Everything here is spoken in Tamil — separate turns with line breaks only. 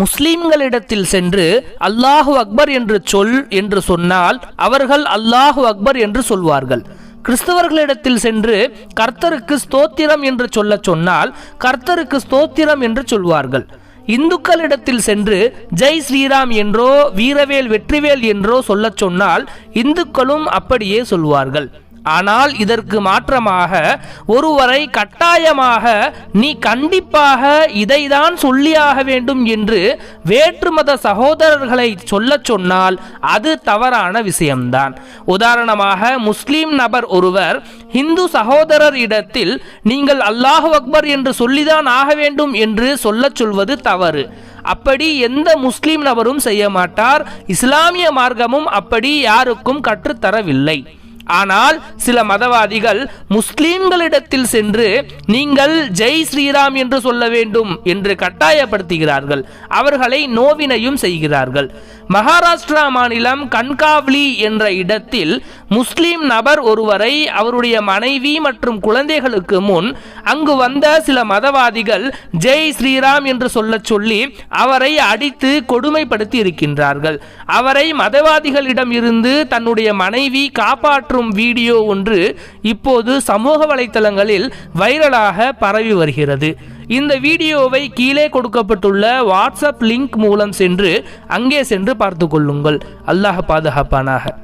முஸ்லிம்களிடத்தில் சென்று அல்லாஹு அக்பர் என்று சொல் என்று சொன்னால் அவர்கள் அல்லாஹு அக்பர் என்று சொல்வார்கள். கிறிஸ்தவர்களிடத்தில் சென்று கர்த்தருக்கு ஸ்தோத்திரம் என்று சொல்ல சொன்னால் கர்த்தருக்கு ஸ்தோத்திரம் என்று சொல்வார்கள். இந்துக்களிடத்தில் சென்று ஜெய் ஸ்ரீராம் என்றோ வீரவேல் வெற்றிவேல் என்றோ சொல்லச் சொன்னால் இந்துக்களும் அப்படியே சொல்வார்கள். ஆனால் இதற்கு மாற்றமாக ஒருவரை கட்டாயமாக நீ கண்டிப்பாக இதைதான் சொல்லியாக வேண்டும் என்று வேற்றுமத சகோதரர்களை சொல்லச் சொன்னால் அது தவறான விஷயம்தான். உதாரணமாக முஸ்லீம் நபர் ஒருவர் இந்து சகோதரர் இடத்தில் நீங்கள் அல்லாஹு அக்பர் என்று சொல்லிதான் ஆக வேண்டும் என்று சொல்லச் சொல்வது தவறு. அப்படி எந்த முஸ்லீம் நபரும் செய்ய மாட்டார். இஸ்லாமிய மார்க்கமும் அப்படி யாருக்கும் கற்றுத்தரவில்லை. ஆனால் சில மதவாதிகள் முஸ்லிம்களிடத்தில் சென்று நீங்கள் ஜெய் ஸ்ரீராம் என்று சொல்ல வேண்டும் என்று கட்டாயப்படுத்துகிறார்கள். அவர்களை நோவினையும் செய்கிறார்கள். மகாராஷ்டிரா மாநிலம் கன்காவ்லி என்ற இடத்தில் முஸ்லிம் நபர் ஒருவரை அவருடைய மனைவி மற்றும் குழந்தைகளுக்கு முன் அங்கு வந்த சில மதவாதிகள் ஜெய் ஸ்ரீராம் என்று சொல்லச் சொல்லி அவரை அடித்து கொடுமைப்படுத்தி இருக்கின்றார்கள். அவரை மதவாதிகளிடம் இருந்து தன்னுடைய மனைவி காப்பாற்ற காப்பாற்றும் வீடியோ ஒன்று இப்போது சமூக வலைத்தளங்களில் வைரலாக பரவி வருகிறது. இந்த வீடியோவை கீழே கொடுக்கப்பட்டுள்ள வாட்ஸ்அப் லிங்க் மூலம் சென்று அங்கே சென்று பார்த்து கொள்ளுங்கள். அல்லாஹ் பாதுகாப்பானாக.